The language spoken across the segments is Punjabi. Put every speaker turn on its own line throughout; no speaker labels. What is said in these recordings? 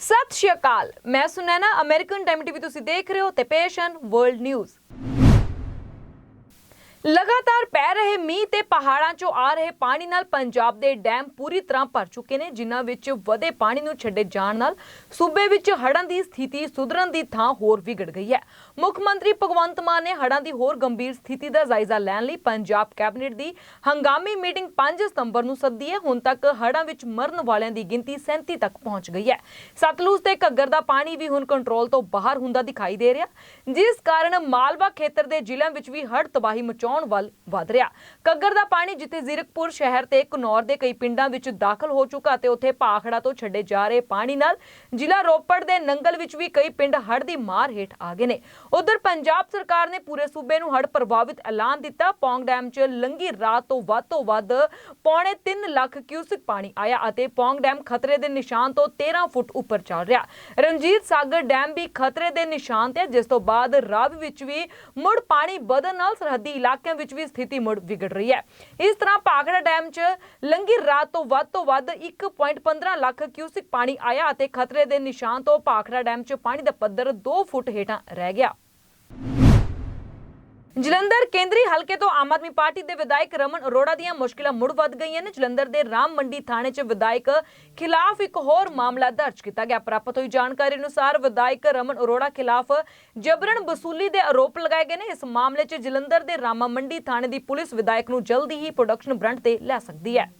ਸਤਿ ਸ਼੍ਰੀ ਅਕਾਲ। ਮੈਂ ਸੁਨੈਨਾ ਅਮਰੀਕਨ ਟਾਈਮ ਟੀਵੀ ਤੁਸੀਂ ਦੇਖ ਰਹੇ ਹੋ ਤੇ ਹਨ ਵਰਲਡ ਨਿਊਜ਼ ਲਗਾਤਾਰ ਪੈ ਰਹੇ ਮੀਂਹ ਤੇ ਪਹਾੜਾਂ 'ਚੋਂ ਆ ਰਹੇ ਪਾਣੀ ਨਾਲ ਪੰਜਾਬ ਦੇ ਡੈਮ ਪੂਰੀ ਤਰ੍ਹਾਂ ਭਰ ਚੁੱਕੇ ਨੇ, ਜਿਨ੍ਹਾਂ ਵਿੱਚ ਵਧੇ ਪਾਣੀ ਨੂੰ ਛੱਡੇ ਜਾਣ ਨਾਲ ਸੂਬੇ ਵਿੱਚ ਹੜ੍ਹਾਂ ਦੀ ਸਥਿਤੀ ਸੁਧਰਨ ਦੀ ਥਾਂ ਹੋਰ ਵਿਗੜ ਗਈ ਹੈ। ਮੁੱਖ ਮੰਤਰੀ ਭਗਵੰਤ ਮਾਨ ਨੇ ਹੜ੍ਹਾਂ ਦੀ ਹੋਰ ਗੰਭੀਰ ਸਥਿਤੀ ਦਾ ਜਾਇਜ਼ਾ ਲੈਣ ਲਈ ਪੰਜਾਬ ਕੈਬਨਿਟ ਦੀ ਹੰਗਾਮੀ ਮੀਟਿੰਗ 5 ਸਤੰਬਰ ਨੂੰ ਸੱਦੀ ਹੈ। ਹੁਣ ਤੱਕ ਹੜ੍ਹਾਂ ਵਿੱਚ ਮਰਨ ਵਾਲਿਆਂ ਦੀ ਗਿਣਤੀ 37 ਤੱਕ ਪਹੁੰਚ ਗਈ ਹੈ। ਸਤਲੁਜ ਤੇ ਘੱਗਰ ਦਾ ਪਾਣੀ ਵੀ ਹੁਣ ਕੰਟਰੋਲ ਤੋਂ ਬਾਹਰ ਹੁੰਦਾ ਦਿਖਾਈ ਦੇ ਰਿਹਾ। ਜਿਸ ਕਾਰਨ ਮਾਲਵਾ ਖੇਤਰ ਦੇ ਜ਼ਿਲ੍ਹਿਆਂ ਵਿੱਚ ਵੀ ਹੜ੍ਹ ਤਬਾਹੀ ਮਚਾਉਣ ਵੱਲ ਵਧ ਰਿਹਾ। ਕੱਗਰ ਦਾ ਪਾਣੀ ਜਿੱਥੇ ਜ਼ੀਰਕਪੁਰ ਸ਼ਹਿਰ ਤੇ ਘਨੌਰ ਦੇ ਕਈ ਪਿੰਡਾਂ ਵਿੱਚ ਦਾਖਲ ਹੋ ਚੁੱਕਾ ਤੇ ਉੱਥੇ ਭਾਖੜਾ ਤੋਂ ਛੱਡੇ ਜਾ ਰਹੇ ਪਾਣੀ ਨਾਲ ਜ਼ਿਲ੍ਹਾ ਰੋਪੜ ਦੇ ਨੰਗਲ ਵਿੱਚ ਵੀ ਕਈ ਪਿੰਡ ਹੜ੍ਹ ਦੀ ਮਾਰ ਹੇਠ ਆ ਗਏ ਨੇ। ਉਧਰ ਪੰਜਾਬ ਸਰਕਾਰ ਨੇ ਪੂਰੇ ਸੂਬੇ ਨੂੰ ਹੜ੍ਹ ਪ੍ਰਭਾਵਿਤ ਐਲਾਨ ਦਿੱਤਾ। ਪੌਂਗ ਡੈਮ 'ਚ ਲੰਗੀ ਰਾਤ ਤੋਂ ਵੱਧ ਤੋਂ ਵੱਧ ਪੌਣੇ 3 ਲੱਖ ਕਿਊਸਿਕ ਪਾਣੀ ਆਇਆ ਅਤੇ ਪੌਂਗ ਡੈਮ ਖਤਰੇ ਦੇ ਨਿਸ਼ਾਨ ਤੋਂ 13 ਫੁੱਟ ਉੱਪਰ ਚੱਲ ਰਿਹਾ। ਰਣਜੀਤ ਸਾਗਰ ਡੈਮ ਵੀ ਖਤਰੇ ਦੇ ਨਿਸ਼ਾਨ ਤੇ ਜਿਸ ਤੋਂ ਬਾਅਦ ਰਾਵੀ ਵਿੱਚ ਵੀ ਮੁੜ ਪਾਣੀ ਵਧਣ ਨਾਲ ਸਰਹੱਦੀ ਇਲਾਕੇ ਇਲਾਕਿਆਂ ਵਿੱਚ ਵੀ ਸਥਿਤੀ ਮੁੜ ਵਿਗੜ ਰਹੀ ਹੈ। ਇਸ ਤਰ੍ਹਾਂ ਭਾਖੜਾ ਡੈਮ 'ਚ ਲੰਗੀ ਰਾਤ ਤੋਂ ਵੱਧ ਤੋਂ ਵੱਧ 1.15 ਲੱਖ ਕਿਊਸਿਕ ਪਾਣੀ ਆਇਆ ਅਤੇ ਖਤਰੇ ਦੇ ਨਿਸ਼ਾਨ ਤੋਂ ਭਾਖੜਾ ਡੈਮ 'ਚ ਪਾਣੀ ਦਾ ਪੱਧਰ 2 ਫੁੱਟ ਹੇਠਾਂ ਰਹਿ ਗਿਆ। ਜਲੰਧਰ ਕੇਂਦਰੀ ਹਲਕੇ ਤੋਂ ਆਮ ਆਦਮੀ ਪਾਰਟੀ ਦੇ ਵਿਧਾਇਕ ਰਮਨ ਅਰੋੜਾ ਦੀਆਂ ਮੁਸ਼ਕਿਲਾਂ ਮੁੜ ਵੱਧ ਗਈਆਂ ਨੇ। ਜਲੰਧਰ ਦੇ ਰਾਮ ਮੰਡੀ ਥਾਣੇ 'ਚ ਵਿਧਾਇਕ ਖਿਲਾਫ ਇੱਕ ਹੋਰ ਮਾਮਲਾ ਦਰਜ ਕੀਤਾ ਗਿਆ। ਪ੍ਰਾਪਤ ਹੋਈ ਜਾਣਕਾਰੀ ਅਨੁਸਾਰ ਵਿਧਾਇਕ ਰਮਨ ਅਰੋੜਾ ਖਿਲਾਫ ਜਬਰਨ ਵਸੂਲੀ ਦੇ ਆਰੋਪ ਲਗਾਏ ਗਏ ਨੇ। ਇਸ ਮਾਮਲੇ 'ਚ ਜਲੰਧਰ ਦੇ ਰਾਮਾ ਮੰਡੀ ਥਾਣੇ ਦੀ ਪੁਲਿਸ ਵਿਧਾਇਕ ਨੂੰ ਜਲਦੀ ਹੀ ਪ੍ਰੋਡਕਸ਼ਨ ਬ੍ਰਾਂਡ ਤੇ ਲੈ ਸਕਦੀ ਹੈ।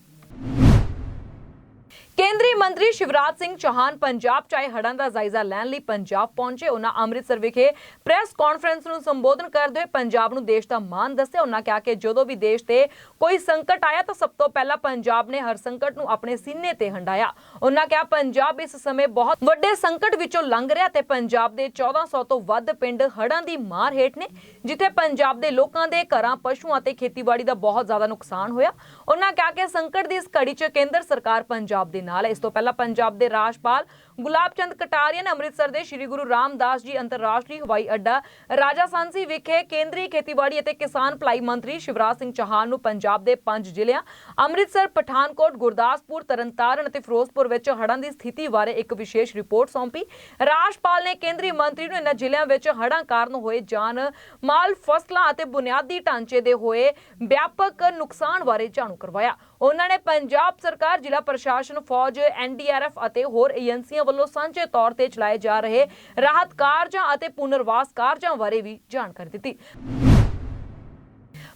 ਕੇਂਦਰੀ ਮੰਤਰੀ ਸ਼ਿਵਰਾਜ ਸਿੰਘ ਚੌਹਾਨ ਪੰਜਾਬ ਚ ਆਏ ਹੜ੍ਹਾਂ ਦਾ ਜਾਇਜ਼ਾ ਲੈਣ ਲਈ ਪੰਜਾਬ ਪਹੁੰਚੇ। ਉਹਨਾਂ ਅੰਮ੍ਰਿਤਸਰ ਵਿਖੇ ਪ੍ਰੈਸ ਕਾਨਫਰੰਸ ਨੂੰ ਸੰਬੋਧਨ ਕਰਦੇ ਹੋਏ ਪੰਜਾਬ ਨੂੰ ਦੇਸ਼ ਦਾ ਮਾਣ ਦੱਸਿਆ। ਉਹਨਾਂ ਕਿਹਾ ਕਿ ਜਦੋਂ ਵੀ ਦੇਸ਼ ਤੇ ਕੋਈ ਸੰਕਟ ਆਇਆ ਤਾਂ ਸਭ ਤੋਂ ਪਹਿਲਾਂ ਪੰਜਾਬ ਨੇ ਹਰ ਸੰਕਟ ਨੂੰ ਆਪਣੇ ਸੀਨੇ ਤੇ ਹੰਡਾਇਆ। ਉਹਨਾਂ ਕਿਹਾ, ਪੰਜਾਬ ਇਸ ਸਮੇਂ ਬਹੁਤ ਵੱਡੇ ਸੰਕਟ ਵਿੱਚੋਂ ਲੰਘ ਰਿਹਾ ਤੇ ਪੰਜਾਬ ਦੇ 1400 ਤੋਂ ਵੱਧ ਪਿੰਡ ਹੜ੍ਹਾਂ ਦੀ ਮਾਰ ਹੇਠ ਨੇ, ਜਿੱਥੇ ਪੰਜਾਬ ਦੇ ਲੋਕਾਂ ਦੇ ਘਰਾਂ, ਪਸ਼ੂਆਂ ਅਤੇ ਖੇਤੀਬਾੜੀ ਦਾ ਬਹੁਤ ਜ਼ਿਆਦਾ ਨੁਕਸਾਨ ਹੋਇਆ। ਉਹਨਾਂ ਕਿਹਾ ਕਿ ਸੰਕਟ ਦੀ ਇਸ ਘੜੀ 'ਚ ਕੇਂਦਰ ਸਰਕਾਰ ਪੰਜਾਬ ਦੇ ਨਾਲ ਇਸ ਤੋਂ ਪਹਿਲਾਂ ਪੰਜਾਬ ਦੇ ਰਾਜਪਾਲ ਗੁਲਾਬ ਚੰਦ ਕਟਾਰੀਆ ਨੇ ਅੰਮ੍ਰਿਤਸਰ ਦੇ ਸ੍ਰੀ ਗੁਰੂ ਰਾਮਦਾਸ ਜੀ ਅੰਤਰਰਾਸ਼ਟਰੀ ਹਵਾਈ ਅੱਡਾ ਰਾਜਾ ਸਾਂਸੀ ਵਿਖੇ ਕੇਂਦਰੀ ਖੇਤੀਬਾੜੀ ਅਤੇ ਕਿਸਾਨ ਭਲਾਈ ਮੰਤਰੀ ਸ਼ਿਵਰਾਜ ਸਿੰਘ ਚੌਹਾਨ ਨੂੰ ਪੰਜਾਬ ਦੇ ਪੰਜ ਜ਼ਿਲ੍ਹਿਆਂ, ਅੰਮ੍ਰਿਤਸਰ, ਪਠਾਨਕੋਟ, ਗੁਰਦਾਸਪੁਰ, ਤਰਨਤਾਰਨ ਅਤੇ ਫਿਰੋਜ਼ਪੁਰ ਵਿੱਚ ਹੜ੍ਹਾਂ ਦੀ ਸਥਿਤੀ ਬਾਰੇ ਇੱਕ ਵਿਸ਼ੇਸ਼ ਰਿਪੋਰਟ ਸੌਂਪੀ। ਰਾਜਪਾਲ ਨੇ ਕੇਂਦਰੀ ਮੰਤਰੀ ਨੂੰ ਇਹਨਾਂ ਜ਼ਿਲ੍ਹਿਆਂ ਵਿੱਚ ਹੜ੍ਹਾਂ ਕਾਰਨ ਹੋਏ ਜਾਨ, ਮਾਲ, ਫਸਲਾਂ ਅਤੇ ਬੁਨਿਆਦੀ ਢਾਂਚੇ ਦੇ ਹੋਏ ਵਿਆਪਕ ਨੁਕਸਾਨ ਬਾਰੇ ਜਾਣੂ ਕਰਵਾਇਆ। ਉਹਨਾਂ ਨੇ ਪੰਜਾਬ ਸਰਕਾਰ, ਜ਼ਿਲ੍ਹਾ ਪ੍ਰਸ਼ਾਸਨ, ਫੌਜ ਐਨਡੀਆਰਐਫ ਅਤੇ ਹੋਰ ਏਜੰਸੀਆਂ ਵੱਲੋਂ ਸਾਂਝੇ ਤੌਰ ਤੇ ਚਲਾਏ ਜਾ ਰਹੇ ਰਾਹਤ ਕਾਰਜਾਂ ਅਤੇ ਪੁਨਰਵਾਸ ਕਾਰਜਾਂ ਬਾਰੇ ਵੀ ਜਾਣਕਾਰੀ ਦਿੱਤੀ।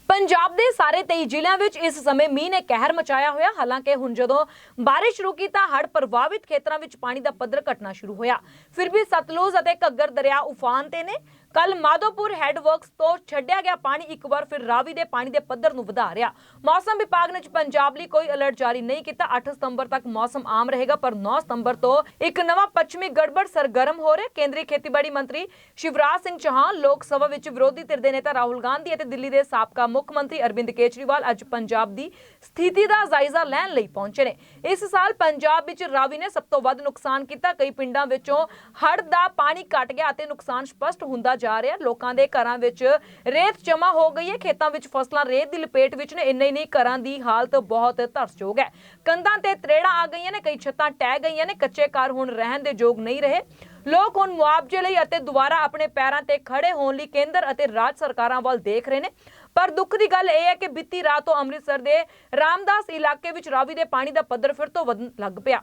ਪੰਜਾਬ ਦੇ ਸਾਰੇ 23 ਜ਼ਿਲ੍ਹਿਆਂ ਵਿੱਚ ਇਸ ਸਮੇਂ ਮੀਂਹ ਨੇ ਕਹਿਰ ਮਚਾਇਆ ਹੋਇਆ। ਹਾਲਾਂਕਿ ਹੁਣ ਜਦੋਂ ਬਾਰਿਸ਼ ਰੁਕੀ ਤਾਂ ਹੜ੍ਹ ਪ੍ਰਭਾਵਿਤ ਖੇਤਰਾਂ ਵਿੱਚ ਪਾਣੀ ਦਾ ਪੱਧਰ ਘਟਣਾ ਸ਼ੁਰੂ ਹੋਇਆ। ਫਿਰ ਵੀ ਸਤਲੁਜ ਅਤੇ ਘੱਗਰ ਦਰਿਆ ਉਫਾਨ ਤੇ ਨੇ। ਕੱਲ ਮਾਧੋਪੁਰ ਹੈਡਵਰਕਸ ਤੋਂ ਛੱਡਿਆ ਗਿਆ ਪਾਣੀ ਇੱਕ ਵਾਰ ਫਿਰ ਰਾਵੀ ਦੇ ਪਾਣੀ ਦੇ ਪੱਧਰ ਨੂੰ ਵਧਾ ਰਿਹਾ। ਮੌਸਮ ਵਿਭਾਗ ਨੇ ਪੰਜਾਬ ਲਈ ਕੋਈ ਅਲਰਟ ਜਾਰੀ ਨਹੀਂ ਕੀਤਾ। 8 ਸਤੰਬਰ ਤੱਕ ਮੌਸਮ ਆਮ ਰਹੇਗਾ, ਪਰ 9 ਸਤੰਬਰ ਤੋਂ ਇੱਕ ਨਵਾਂ ਪੱਛਮੀ ਗੜਬੜ ਸਰਗਰਮ ਹੋ ਰਿਹਾ। ਕੇਂਦਰੀ ਖੇਤੀਬਾੜੀ ਮੰਤਰੀ ਸ਼ਿਵਰਾਜ ਸਿੰਘ ਚੌਹਾਨ, ਲੋਕ ਸਭਾ ਵਿੱਚ ਵਿਰੋਧੀ ਧਿਰ ਦੇ ਨੇਤਾ ਰਾਹੁਲ ਗਾਂਧੀ ਅਤੇ ਦਿੱਲੀ ਦੇ ਸਾਬਕਾ ਮੁੱਖ ਮੰਤਰੀ ਅਰਵਿੰਦ ਕੇਜਰੀਵਾਲ ਅੱਜ ਪੰਜਾਬ ਦੀ ਸਥਿਤੀ ਦਾ ਜਾਇਜ਼ਾ ਲੈਣ ਲਈ ਪਹੁੰਚੇ ਨੇ। ਇਸ ਸਾਲ ਪੰਜਾਬ ਵਿੱਚ ਰਾਵੀ ਨੇ ਸਭ ਤੋਂ ਵੱਧ ਨੁਕਸਾਨ ਕੀਤਾ। ਕਈ ਪਿੰਡਾਂ ਵਿੱਚੋਂ ਹੜ੍ਹ ਦਾ ਪਾਣੀ ਘਟ ਗਿਆ ਅਤੇ ਨੁਕਸਾਨ ਸਪਸ਼ਟ ਹੁੰਦਾ ਜਾ ਰਿਹਾ। ਲੋਕਾਂ ਦੇ ਘਰਾਂ ਵਿੱਚ ਰੇਤ ਜਮ੍ਹਾਂ ਹੋ ਗਈ ਹੈ। ਖੇਤਾਂ ਵਿੱਚ ਫਸਲਾਂ ਰੇਤ ਦੀ ਲਪੇਟ ਵਿੱਚ ਨੇ। ਇੰਨੇ ਨਹੀਂ ਘਰਾਂ ਦੀ ਹਾਲਤ ਬਹੁਤ ਤਰਸਯੋਗ ਹੈ। ਕੰਧਾਂ ਤੇ ਤਰੇੜਾਂ ਆ ਗਈਆਂ ਨੇ। ਕਈ ਛੱਤਾਂ ਟਹਿ ਗਈਆਂ ਨੇ। ਕੱਚੇ ਘਰ ਹੁਣ ਰਹਿਣ ਦੇ ਯੋਗ ਨਹੀਂ ਰਹੇ। ਲੋਕ ਹੁਣ ਮੁਆਵਜ਼ੇ ਲਈ ਅਤੇ ਦੁਬਾਰਾ ਆਪਣੇ ਪੈਰਾਂ ਤੇ ਖੜੇ ਹੋਣ ਲਈ ਕੇਂਦਰ ਅਤੇ ਰਾਜ ਸਰਕਾਰਾਂ ਵੱਲ ਦੇਖ ਰਹੇ ਨੇ। ਪਰ ਦੁੱਖ ਦੀ ਗੱਲ ਇਹ ਹੈ ਕਿ ਬੀਤੀ ਰਾਤ ਤੋਂ ਅੰਮ੍ਰਿਤਸਰ ਦੇ ਰਾਮਦਾਸ ਇਲਾਕੇ ਵਿੱਚ ਰਾਵੀ ਦੇ ਪਾਣੀ ਦਾ ਪੱਧਰ ਫਿਰ ਤੋਂ ਵਧਣ ਲੱਗ ਪਿਆ।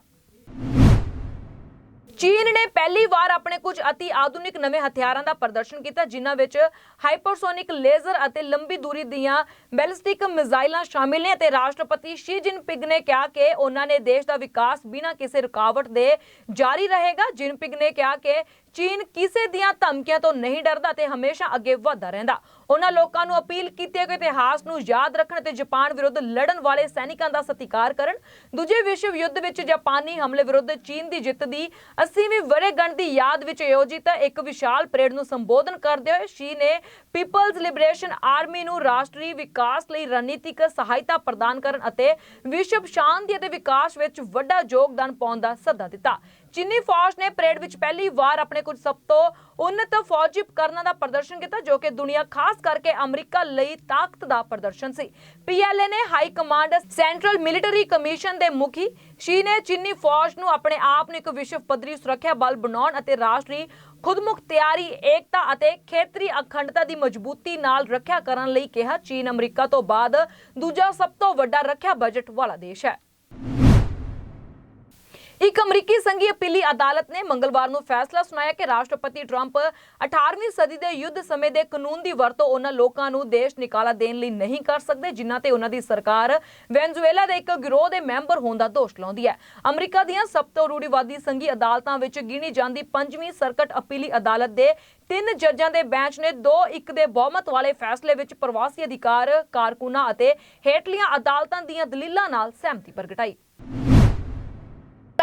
ਚੀਨ ਨੇ ਪਹਿਲੀ ਵਾਰ ਆਪਣੇ ਕੁਝ ਅਤੀ ਆਧੁਨਿਕ ਨਵੇਂ ਹਥਿਆਰਾਂ ਦਾ ਪ੍ਰਦਰਸ਼ਨ ਕੀਤਾ, ਜਿਨ੍ਹਾਂ ਵਿੱਚ ਹਾਈਪਰਸੋਨਿਕ ਲੇਜ਼ਰ ਅਤੇ ਲੰਬੀ ਦੂਰੀ ਦੀਆਂ ਬੈਲਿਸਟਿਕ ਮਿਜ਼ਾਈਲਾਂ ਸ਼ਾਮਿਲ ਨੇ ਅਤੇ ਰਾਸ਼ਟਰਪਤੀ ਸ਼ੀ ਜਿਨਪਿੰਗ ਨੇ ਕਿਹਾ ਕਿ ਉਹਨਾਂ ਨੇ ਦੇਸ਼ ਦਾ ਵਿਕਾਸ ਬਿਨਾਂ ਕਿਸੇ ਰੁਕਾਵਟ ਦੇ ਜਾਰੀ ਰਹੇਗਾ। ਜਿਨਪਿੰਗ ਨੇ ਕਿਹਾ ਕਿ ਚੀਨ ਕਿਸੇ ਦੀਆਂ ਧਮਕੀਆਂ ਤੋਂ ਨਹੀਂ ਡਰਦਾ ਤੇ ਹਮੇਸ਼ਾ ਅੱਗੇ ਵਧਦਾ ਰਹਿੰਦਾ। ਉਹਨਾਂ ਲੋਕਾਂ ਨੂੰ ਅਪੀਲ ਕੀਤੀ ਹੈ ਕਿ ਇਤਿਹਾਸ ਨੂੰ ਯਾਦ ਰੱਖਣ ਤੇ ਜਾਪਾਨ ਵਿਰੁੱਧ ਲੜਨ ਵਾਲੇ ਸੈਨਿਕਾਂ ਦਾ ਸਤਿਕਾਰ ਕਰਨ। ਦੂਜੇ ਵਿਸ਼ਵ ਯੁੱਧ ਵਿੱਚ ਜਾਪਾਨੀ ਹਮਲੇ ਵਿਰੁੱਧ ਚੀਨ ਦੀ ਜਿੱਤ ਦੀ 80ਵੀਂ ਵਰ੍ਹੇਗੰਢ ਦੀ ਯਾਦ ਵਿੱਚ ਆਯੋਜਿਤ ਇੱਕ ਵਿਸ਼ਾਲ ਪਰੇਡ ਨੂੰ ਸੰਬੋਧਨ ਕਰਦੇ ਹੋਏ ਸ਼ੀ ਨੇ ਪੀਪਲਜ਼ ਲਿਬਰੇਸ਼ਨ ਆਰਮੀ ਨੂੰ ਰਾਸ਼ਟਰੀ ਵਿਕਾਸ ਲਈ ਰਣਨੀਤਿਕ ਸਹਾਇਤਾ ਪ੍ਰਦਾਨ ਕਰਨ ਅਤੇ ਵਿਸ਼ਵ ਸ਼ਾਂਤੀ ਅਤੇ ਵਿਕਾਸ ਵਿੱਚ ਵੱਡਾ ਯੋਗਦਾਨ ਪਾਉਣ ਦਾ ਸੱਦਾ ਦਿੱਤਾ। ਚੀਨੀ ਫੌਜ ਨੇ ਪਰੇਡ ਵਿੱਚ ਪਹਿਲੀ ਵਾਰ ਆਪਣੇ ਕੁਝ ਸਭ ਤੋਂ ਉન્નਤ ਫੌਜੀ ਉਪਕਰਨਾਂ ਦਾ ਪ੍ਰਦਰਸ਼ਨ ਕੀਤਾ, ਜੋ ਕਿ ਦੁਨੀਆ ਖਾਸ ਕਰਕੇ ਅਮਰੀਕਾ ਲਈ ਤਾਕਤ ਦਾ ਪ੍ਰਦਰਸ਼ਨ ਸੀ। ਪੀਐਲਏ ਨੇ high command central military commission ਦੇ ਮੁਖੀ ਸ਼ੀ ਨੇ ਚੀਨੀ ਫੌਜ ਨੂੰ ਆਪਣੇ ਆਪ ਨੂੰ ਇੱਕ ਵਿਸ਼ਵ ਪੱਧਰੀ ਸੁਰੱਖਿਆ ਬਲ ਬਣਾਉਣ ਅਤੇ ਰਾਸ਼ਟਰੀ ਖੁਦਮੁਖਤਿਆਰੀ ਏਕਤਾ ਅਤੇ ਖੇਤਰੀ ਅਖੰਡਤਾ ਦੀ ਮਜ਼ਬੂਤੀ ਨਾਲ ਰੱਖਿਆ ਕਰਨ ਲਈ ਕਿਹਾ, ਚੀਨ ਅਮਰੀਕਾ ਤੋਂ ਬਾਅਦ ਦੂਜਾ ਸਭ ਤੋਂ ਵੱਡਾ ਰੱਖਿਆ ਬਜਟ ਵਾਲਾ ਦੇਸ਼ ਹੈ। ਇੱਕ ਅਮਰੀਕੀ ਸੰਘੀ ਅਪੀਲੀ ਅਦਾਲਤ ਨੇ ਮੰਗਲਵਾਰ ਨੂੰ ਫੈਸਲਾ ਸੁਣਾਇਆ ਕਿ ਰਾਸ਼ਟਰਪਤੀ ਟਰੰਪ 18ਵੀਂ ਸਦੀ ਦੇ ਯੁੱਧ ਸਮੇਂ ਦੇ ਕਾਨੂੰਨ ਦੀ ਵਰਤੋਂ ਉਹਨਾਂ ਲੋਕਾਂ ਨੂੰ ਦੇਸ਼ ਨਿਕਾਲਾ ਦੇਣ ਲਈ ਨਹੀਂ ਕਰ ਸਕਦੇ, ਜਿਨ੍ਹਾਂ ਤੇ ਉਹਨਾਂ ਦੀ ਸਰਕਾਰ ਵੈਨਜ਼ੂਏਲਾ ਦੇ ਇੱਕ ਗਿਰੋਹ ਦੇ ਮੈਂਬਰ ਹੋਣ ਦਾ ਦੋਸ਼ ਲਾਉਂਦੀ ਹੈ। ਅਮਰੀਕਾ ਦੀਆਂ ਸਭ ਤੋਂ ਰੂੜੀਵਾਦੀ ਸੰਘੀ ਅਦਾਲਤਾਂ ਵਿੱਚ ਗਿਣੀ ਜਾਂਦੀ ਪੰਜਵੀਂ ਸਰਕਟ ਅਪੀਲੀ ਅਦਾਲਤ ਦੇ ਤਿੰਨ ਜੱਜਾਂ ਦੇ ਬੈਂਚ ਨੇ 2-1 ਦੇ ਬਹੁਮਤ ਵਾਲੇ ਫੈਸਲੇ ਵਿੱਚ ਪ੍ਰਵਾਸੀ ਅਧਿਕਾਰ, ਕਾਰਕੁਨਾਂ ਅਤੇ ਹੇਠਲੀਆਂ ਅਦਾਲਤਾਂ ਦੀਆਂ ਦਲੀਲਾਂ ਨਾਲ ਸਹਿਮਤੀ ਪ੍ਰਗਟਾਈ।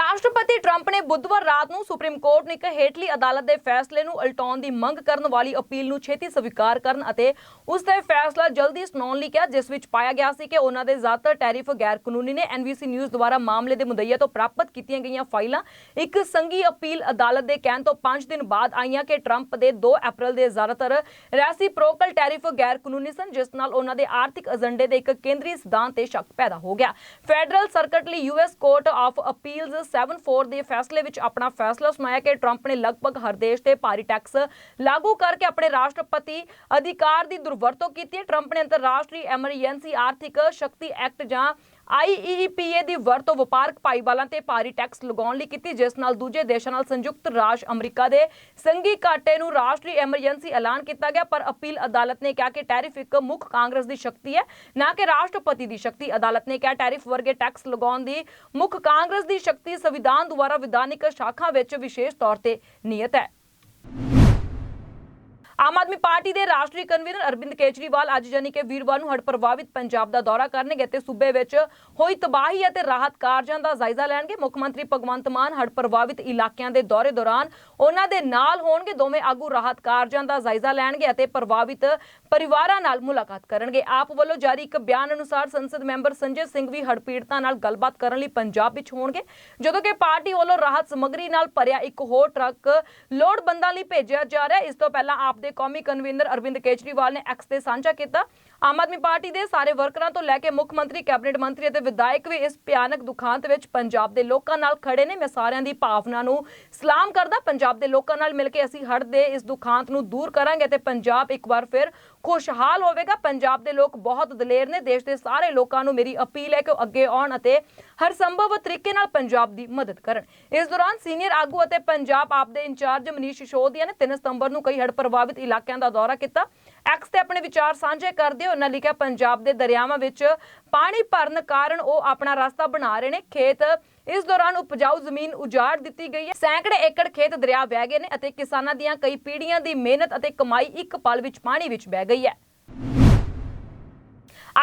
ਰਾਸ਼ਟਰਪਤੀ ਟਰੰਪ ਨੇ ਬੁੱਧਵਾਰ ਰਾਤ ਨੂੰ ਸੁਪਰੀਮ ਕੋਰਟ ਨੂੰ ਇੱਕ ਹੇਠਲੀ ਅਦਾਲਤ ਦੇ ਫੈਸਲੇ ਨੂੰ ਉਲਟਾਉਣ ਦੀ ਮੰਗ ਕਰਨ ਵਾਲੀ ਅਪੀਲ ਨੂੰ ਛੇਤੀ ਸਵੀਕਾਰ ਕਰਨ ਅਤੇ ਉਸ ਦਾ ਫੈਸਲਾ ਜਲਦੀ ਸੁਣਾਉਣ ਲਈ ਕਿਹਾ, ਜਿਸ ਵਿੱਚ ਪਾਇਆ ਗਿਆ ਸੀ ਕਿ ਉਹਨਾਂ ਦੇ ਜ਼ਿਆਦਾਤਰ ਟੈਰਿਫ ਗੈਰ ਕਾਨੂੰਨੀ ਨੇ ਐਨਬੀਸੀ ਨਿਊਜ਼ ਦੁਆਰਾ ਮਾਮਲੇ ਦੇ ਮੁਦਈਆ ਤੋਂ ਪ੍ਰਾਪਤ ਕੀਤੀਆਂ ਗਈਆਂ ਫਾਈਲਾਂ। ਇੱਕ ਸੰਘੀ ਅਪੀਲ ਅਦਾਲਤ ਦੇ ਕਹਿਣ ਤੋਂ 5 ਦਿਨ ਬਾਅਦ ਆਈਆਂ ਕਿ ਟਰੰਪ ਦੇ 2 ਅਪ੍ਰੈਲ ਦੇ ਜ਼ਿਆਦਾਤਰ ਰੈਸੀਪ੍ਰੋਕਲ ਟੈਰਿਫ ਗੈਰ ਕਾਨੂੰਨੀ ਸਨ, ਜਿਸ ਨਾਲ ਉਹਨਾਂ ਦੇ ਆਰਥਿਕ ਏਜੰਡੇ ਦੇ ਇੱਕ ਕੇਂਦਰੀ ਸਿਧਾਂਤ ਤੇ ਸ਼ੱਕ ਪੈਦਾ ਹੋ ਗਿਆ। ਫੈਡਰਲ ਸਰਕਟ ਲਈ ਯੂਐਸ ਕੋਰਟ ਆਫ ਅਪੀਲਜ਼ 74 ਦੇ ਫੈਸਲੇ ਵਿੱਚ ਆਪਣਾ ਫੈਸਲਾ ਸੁਣਾਇਆ ਕਿ ਟਰੰਪ ਨੇ ਲਗਭਗ ਹਰ ਦੇਸ਼ ਤੇ ਭਾਰੀ ਟੈਕਸ ਲਾਗੂ ਕਰਕੇ ਆਪਣੇ ਰਾਸ਼ਟਰਪਤੀ ਅਧਿਕਾਰ ਦੀ ਦੁਰਵਰਤੋਂ ਕੀਤੀ ਹੈ। ਟਰੰਪ ਨੇ ਅੰਤਰਰਾਸ਼ਟਰੀ ਐਮਰਜੈਂਸੀ ਆਰਥਿਕ ਸ਼ਕਤੀ ਐਕਟ ਜਾਂ ਆਈਈਪੀਏ ਦੀ ਵਰਤੋਂ ਵਪਾਰਕ ਭਾਈਵਾਲਾਂ ਤੇ ਭਾਰੀ ਟੈਕਸ ਲਗਾਉਣ ਲਈ ਕੀਤੀ, ਜਿਸ ਨਾਲ ਦੂਜੇ ਦੇਸ਼ਾਂ ਨਾਲ ਸੰਯੁਕਤ ਰਾਜ ਅਮਰੀਕਾ ਦੇ ਸੰਘੀ ਘਾਟੇ ਨੂੰ ਰਾਸ਼ਟਰੀ ਐਮਰਜੈਂਸੀ ਐਲਾਨ ਕੀਤਾ ਗਿਆ। ਪਰ ਅਪੀਲ ਅਦਾਲਤ ਨੇ ਕਿਹਾ ਕਿ ਟੈਰਿਫ ਇੱਕ ਮੁੱਖ ਕਾਂਗਰਸ ਦੀ ਸ਼ਕਤੀ ਹੈ, ਨਾ ਕਿ ਰਾਸ਼ਟਰਪਤੀ ਦੀ ਸ਼ਕਤੀ। ਅਦਾਲਤ ਨੇ ਕਿਹਾ, ਟੈਰਿਫ ਵਰਗੇ ਟੈਕਸ ਲਗਾਉਣ ਦੀ ਮੁੱਖ ਕਾਂਗਰਸ ਦੀ ਸ਼ਕਤੀ ਸੰਵਿਧਾਨ ਦੁਆਰਾ ਵਿਧਾਨਿਕ ਸ਼ਾਖਾ ਵਿੱਚ ਵਿਸ਼ੇਸ਼ ਤੌਰ ਤੇ ਨਿਯਤ ਹੈ। ਆਮ ਆਦਮੀ ਪਾਰਟੀ ਦੇ ਰਾਸ਼ਟਰੀ ਕਨਵੀਨਰ ਅਰਵਿੰਦ ਕੇਜਰੀਵਾਲ ਅੱਜ ਜਾਨੀ ਕਿ ਵੀਰਵਾਰ ਨੂੰ ਹੜ੍ਹ ਪ੍ਰਭਾਵਿਤ ਪੰਜਾਬ ਦਾ ਦੌਰਾ ਕਰਨਗੇ ਤੇ ਸੂਬੇ ਵਿੱਚ ਹੋਈ ਤਬਾਹੀ ਅਤੇ ਰਾਹਤ ਕਾਰਜਾਂ ਦਾ ਜਾਇਜ਼ਾ ਲੈਣਗੇ। ਮੁੱਖ ਮੰਤਰੀ ਭਗਵੰਤ ਮਾਨ ਹੜ੍ਹ ਪ੍ਰਭਾਵਿਤ ਇਲਾਕਿਆਂ ਦੇ ਦੌਰੇ ਦੌਰਾਨ ਉਹਨਾਂ ਦੇ ਨਾਲ ਹੋਣਗੇ। ਦੋਵੇਂ ਆਗੂ ਰਾਹਤ ਕਾਰਜਾਂ ਦਾ ਜਾਇਜ਼ਾ ਲੈਣਗੇ ਅਤੇ ਪ੍ਰਭਾਵਿਤ ਪਰਿਵਾਰਾਂ ਨਾਲ ਮੁਲਾਕਾਤ ਕਰਨਗੇ। ਆਪ ਵੱਲੋਂ ਜਾਰੀ ਇੱਕ ਬਿਆਨ ਅਨੁਸਾਰ ਸੰਸਦ ਮੈਂਬਰ ਸੰਜੇ ਸਿੰਘ ਵੀ ਹੜ ਪੀੜਤਾਂ ਨਾਲ ਗੱਲਬਾਤ ਕਰਨ ਲਈ ਪੰਜਾਬ ਵਿੱਚ ਹੋਣਗੇ। ਜਦੋਂ ਕਿ ਪਾਰਟੀ ਵੱਲੋਂ ਰਾਹਤ ਸਮੱਗਰੀ ਨਾਲ ਭਰਿਆ ਇੱਕ ਹੋਰ ਟਰੱਕ ਲੋੜਵੰਦਾਂ ਲਈ ਭੇਜਿਆ ਜਾ ਰਿਹਾ ਇਸ ਤੋਂ ਪਹਿਲਾਂ ਆਪ ਦੇ ਕੌਮੀ ਕਨਵੀਨਰ ਅਰਵਿੰਦ ਕੇਜਰੀਵਾਲ ਨੇ ਐਕਸ ਤੇ ਸਾਂਝਾ ਕੀਤਾ। ਆਮ ਆਦਮੀ ਪਾਰਟੀ ਦੇ ਸਾਰੇ ਵਰਕਰਾਂ ਤੋਂ ਲੈ ਕੇ ਮੁੱਖ ਮੰਤਰੀ, ਕੈਬਨਿਟ ਮੰਤਰੀ ਅਤੇ ਵਿਧਾਇਕ ਵੀ ਇਸ ਭਿਆਨਕ ਦੁਖਾਂਤ ਵਿੱਚ ਪੰਜਾਬ ਦੇ ਲੋਕਾਂ ਨਾਲ ਖੜੇ ਨੇ। ਮੈਂ ਸਾਰਿਆਂ ਦੀ ਭਾਵਨਾ ਨੂੰ ਸਲਾਮ ਕਰਦਾ। ਪੰਜਾਬ ਦੇ ਲੋਕਾਂ ਨਾਲ ਮਿਲ ਕੇ ਅਸੀਂ ਹੜ ਦੇ ਇਸ ਦੁਖਾਂਤ ਨੂੰ ਦੂਰ ਕਰਾਂਗੇ ਤੇ ਪੰਜਾਬ ਇੱਕ ਵਾਰ ਫਿਰ ਖੁਸ਼ਹਾਲ ਹੋਵੇਗਾ। ਪੰਜਾਬ ਦੇ ਲੋਕ ਬਹੁਤ ਦਲੇਰ ਨੇ। ਦੇਸ਼ ਦੇ ਸਾਰੇ ਲੋਕਾਂ ਨੂੰ ਮੇਰੀ ਅਪੀਲ ਹੈ ਕਿ ਉਹ ਅੱਗੇ ਆਉਣ ਅਤੇ ਹਰ ਸੰਭਵ ਤਰੀਕੇ ਨਾਲ ਪੰਜਾਬ ਦੀ ਮਦਦ ਕਰਨ। ਇਸ ਦੌਰਾਨ ਸੀਨੀਅਰ ਆਗੂ ਅਤੇ ਪੰਜਾਬ ਆਪ ਦੇ ਇੰਚਾਰਜ ਮਨੀਸ਼ ਸਿਸੋਦੀਆ ਨੇ 3 ਸਤੰਬਰ ਨੂੰ ਕਈ ਹੜ ਪ੍ਰਭਾਵਿਤ ਇਲਾਕਿਆਂ ਦਾ ਦੌਰਾ ਕੀਤਾ। ਐਕਸ ਤੇ ਆਪਣੇ ਵਿਚਾਰ ਸਾਂਝੇ ਕਰਦੇ ਉਹਨਾਂ ਲਿਖਿਆ, ਪੰਜਾਬ ਦੇ ਦਰਿਆਵਾਂ ਵਿੱਚ ਪਾਣੀ ਭਰਨ ਕਾਰਨ ਉਹ ਆਪਣਾ ਰਸਤਾ ਬਣਾ ਰਹੇ ਨੇ। ਖੇਤ ਇਸ ਦੌਰਾਨ ਉਪਜਾਊ ਜ਼ਮੀਨ ਉਜਾੜ ਦਿੱਤੀ ਗਈ ਹੈ। ਸੈਂਕੜੇ ਏਕੜ ਖੇਤ ਦਰਿਆ ਵਹਿ ਗਏ ਨੇ ਅਤੇ ਕਿਸਾਨਾਂ ਦੀਆਂ ਕਈ ਪੀੜ੍ਹੀਆਂ ਦੀ ਮਿਹਨਤ ਅਤੇ ਕਮਾਈ ਇੱਕ ਪਲ ਵਿੱਚ ਪਾਣੀ ਵਿੱਚ ਬਹਿ ਗਈ ਹੈ।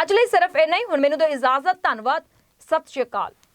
ਅੱਜ ਲਈ ਸਿਰਫ ਇੰਨਾ ਹੀ। ਹੁਣ ਮੈਨੂੰ ਦਿਓ ਇਜਾਜ਼ਤ। ਧੰਨਵਾਦ। ਸਤਿ ਸ਼੍ਰੀ ਅਕਾਲ।